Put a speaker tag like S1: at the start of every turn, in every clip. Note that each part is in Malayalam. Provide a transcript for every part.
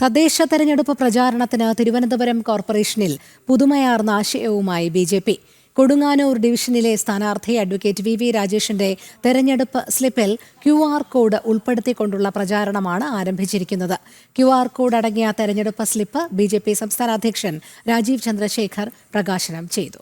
S1: തദ്ദേശ തെരഞ്ഞെടുപ്പ് പ്രചാരണത്തിന് തിരുവനന്തപുരം കോർപ്പറേഷനിൽ പുതുമയാർന്ന ആശയവുമായി ബി ജെ പി. കൊടുങ്ങാനൂർ ഡിവിഷനിലെ സ്ഥാനാർത്ഥി അഡ്വക്കേറ്റ് വി വി രാജേഷിന്റെ തെരഞ്ഞെടുപ്പ് സ്ലിപ്പിൽ ക്യു ആർ കോഡ് ഉൾപ്പെടുത്തിക്കൊണ്ടുള്ള പ്രചാരണമാണ് ആരംഭിച്ചിരിക്കുന്നത്. ക്യു ആർ കോഡ് അടങ്ങിയ തെരഞ്ഞെടുപ്പ് സ്ലിപ്പ് ബി സംസ്ഥാന അധ്യക്ഷൻ രാജീവ് ചന്ദ്രശേഖർ പ്രകാശനം ചെയ്തു.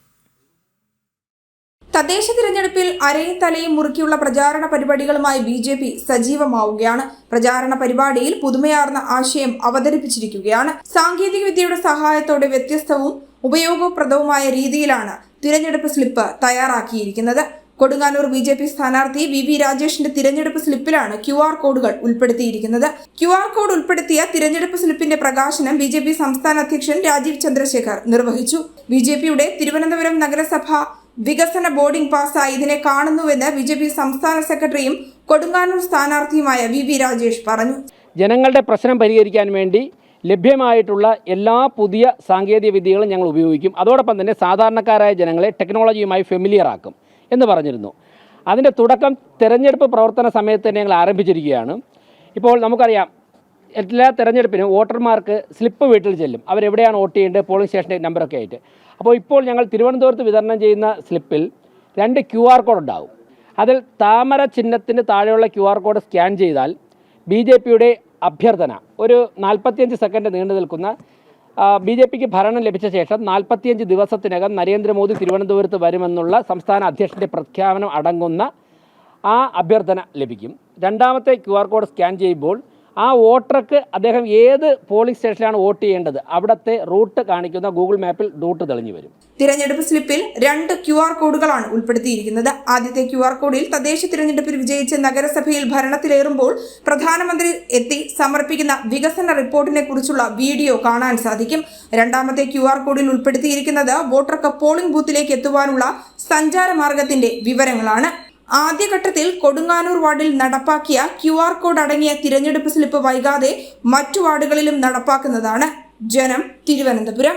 S2: തദ്ദേശ തിരഞ്ഞെടുപ്പിൽ അരയും തലയും മുറുക്കിയുള്ള പ്രചാരണ പരിപാടികളുമായി ബി ജെ പി സജീവമാവുകയാണ്. പ്രചാരണ പരിപാടിയിൽ പുതുമയാർന്ന ആശയം അവതരിപ്പിച്ചിരിക്കുകയാണ്. സാങ്കേതിക വിദ്യയുടെ സഹായത്തോടെ വ്യത്യസ്തവും ഉപയോഗപ്രദവുമായ രീതിയിലാണ് തിരഞ്ഞെടുപ്പ് സ്ലിപ്പ് തയ്യാറാക്കിയിരിക്കുന്നത്. കൊടുങ്ങാനൂർ ബി ജെ പി സ്ഥാനാർത്ഥി വി വി രാജേഷിന്റെ തിരഞ്ഞെടുപ്പ് സ്ലിപ്പിലാണ് ക്യു ആർ കോഡുകൾ ഉൾപ്പെടുത്തിയിരിക്കുന്നത്. ക്യു ആർ കോഡ് ഉൾപ്പെടുത്തിയ തിരഞ്ഞെടുപ്പ് സ്ലിപ്പിന്റെ പ്രകാശനം ബി ജെ പി സംസ്ഥാന അധ്യക്ഷൻ രാജീവ് ചന്ദ്രശേഖർ നിർവഹിച്ചു. ബി ജെ പിയുടെ തിരുവനന്തപുരം നഗരസഭ വികസന ബോർഡിംഗ് പാസ്സായി ഇതിനെ കാണുന്നുവെന്ന് ബി ജെ പി സംസ്ഥാന സെക്രട്ടറിയും കൊടുങ്ങാനൂർ സ്ഥാനാർത്ഥിയുമായ വി വി രാജേഷ് പറഞ്ഞു.
S3: ജനങ്ങളുടെ പ്രശ്നം പരിഹരിക്കാൻ വേണ്ടി ലഭ്യമായിട്ടുള്ള എല്ലാ പുതിയ സാങ്കേതിക വിദ്യകളും ഞങ്ങൾ ഉപയോഗിക്കും. അതോടൊപ്പം തന്നെ സാധാരണക്കാരായ ജനങ്ങളെ ടെക്നോളജിയുമായി ഫെമിലിയർ ആക്കും എന്ന് പറഞ്ഞിരുന്നു. അതിന്റെ തുടക്കം തിരഞ്ഞെടുപ്പ് പ്രവർത്തന സമയത്ത് തന്നെ ഞങ്ങൾ ആരംഭിച്ചിരിക്കുകയാണ്. ഇപ്പോൾ നമുക്കറിയാം എല്ലാ തെരഞ്ഞെടുപ്പിനും വോട്ടർമാർക്ക് സ്ലിപ്പ് വീട്ടിൽ ചെല്ലും. അവരെവിടെയാണ് വോട്ട് ചെയ്യേണ്ടത്? പോളിംഗ് സ്റ്റേഷന്റെ നമ്പറൊക്കെ ആയിട്ട്. അപ്പോൾ ഇപ്പോൾ ഞങ്ങൾ തിരുവനന്തപുരത്ത് വിതരണം ചെയ്യുന്ന സ്ലിപ്പിൽ രണ്ട് ക്യു ആർ കോഡ് ഉണ്ടാവും. അതിൽ താമര ചിഹ്നത്തിന് താഴെയുള്ള ക്യു ആർ കോഡ് സ്കാൻ ചെയ്താൽ ബി ജെ പിയുടെ അഭ്യർത്ഥന ഒരു നാൽപ്പത്തിയഞ്ച് സെക്കൻഡ് നീണ്ടു നിൽക്കുന്ന ബി ജെ പിക്ക് ഭരണം ലഭിച്ച ശേഷം നാൽപ്പത്തിയഞ്ച് ദിവസത്തിനകം നരേന്ദ്രമോദി തിരുവനന്തപുരത്ത് വരുമെന്നുള്ള സംസ്ഥാന അധ്യക്ഷന്റെ പ്രഖ്യാപനം അടങ്ങുന്ന ആ അഭ്യർത്ഥന ലഭിക്കും. രണ്ടാമത്തെ ക്യു ആർ കോഡ് സ്കാൻ ചെയ്യുമ്പോൾ ആ വോട്ടർക്ക് അദ്ദേഹം ഏത് പോളിംഗ് സ്റ്റേഷനിലാണ് വോട്ട് ചെയ്യേണ്ടത്? അവിടുത്തെ റൂട്ട് കാണിക്കുന്ന ഗൂഗിൾ മാപ്പിൽ റൂട്ട് തെളിഞ്ഞു വരും.
S2: തിരഞ്ഞെടുപ്പ് സ്ലിപ്പിൽ രണ്ട് ക്യു ആർ കോഡുകളാണ് ഉൾപ്പെടുത്തിയിരിക്കുന്നത്. ആദ്യത്തെ ക്യു ആർ കോഡിൽ തദ്ദേശ തിരഞ്ഞെടുപ്പിൽ വിജയിച്ച് നഗരസഭയിൽ ഭരണത്തിലേറുമ്പോൾ പ്രധാനമന്ത്രി എത്തി സമർപ്പിക്കുന്ന വികസന റിപ്പോർട്ടിനെ കുറിച്ചുള്ള വീഡിയോ കാണാൻ സാധിക്കും. രണ്ടാമത്തെ ക്യു ആർ കോഡിൽ ഉൾപ്പെടുത്തിയിരിക്കുന്നത് വോട്ടർക്ക് പോളിംഗ് ബൂത്തിലേക്ക് എത്തുവാനുള്ള സഞ്ചാര മാർഗത്തിന്റെ വിവരങ്ങളാണ്. ആദ്യഘട്ടത്തിൽ കൊടുങ്ങാനൂർ വാർഡിൽ നടപ്പാക്കിയ ക്യു ആർ കോഡ് അടങ്ങിയ തിരഞ്ഞെടുപ്പ് സ്ലിപ്പ് വൈകാതെ മറ്റു വാർഡുകളിലും നടപ്പാക്കുന്നതാണ് ജനം തിരുവനന്തപുരം.